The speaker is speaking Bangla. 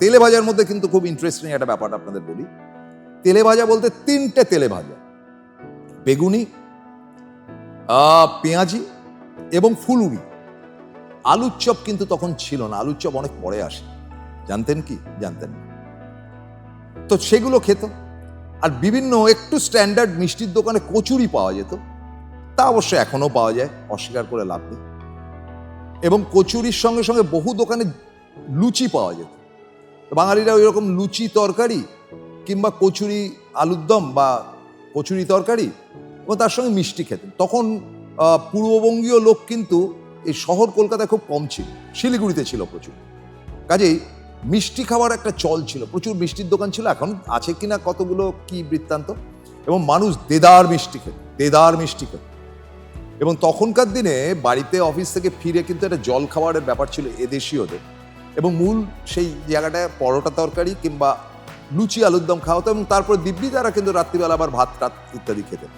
তেলে ভাজার মধ্যে কিন্তু খুব ইন্টারেস্টিং একটা ব্যাপার আপনাদের বলি। তেলে ভাজা বলতে তিনটে তেলে ভাজা বেগুনি পেঁয়াজি এবং ফুলুরি। আলুর চপ কিন্তু তখন ছিল না, আলুর চপ অনেক পরে আসে। জানতেন কি? জানতেন না। তো সেগুলো খেত। আর বিভিন্ন একটু স্ট্যান্ডার্ড মিষ্টির দোকানে কচুরি পাওয়া যেত। তা অবশ্য এখনও পাওয়া যায়, অস্বীকার করে লাভ নেই। এবং কচুরির সঙ্গে সঙ্গে বহু দোকানে লুচি পাওয়া যেত। বাঙালিরা ওই রকম লুচি তরকারি কিংবা কচুরি আলুর দম বা কচুরি তরকারি এবং তার সঙ্গে মিষ্টি খেতেন। তখন পূর্ববঙ্গীয় লোক কিন্তু এই শহর কলকাতায় খুব কম ছিল। শিলিগুড়িতে ছিল প্রচুর। কাজেই মিষ্টি খাওয়ার একটা চল ছিল। প্রচুর মিষ্টির দোকান ছিল। এখন আছে কিনা কতগুলো কি বৃত্তান্ত? এবং মানুষ দেদার মিষ্টি খেত, দেদার মিষ্টি খেত। এবং তখনকার দিনে বাড়িতে অফিস থেকে ফিরে কিন্তু একটা জল খাবারের ব্যাপার ছিল এদেশীয়দের। এবং মূল সেই জায়গাটায় পরোটা তরকারি কিংবা লুচি আলুর দম খাওয়া হতো এবং তারপরে দিব্যি তারা কিন্তু রাত্রিবেলা আবার ভাত, টাত ইত্যাদি খেতেন।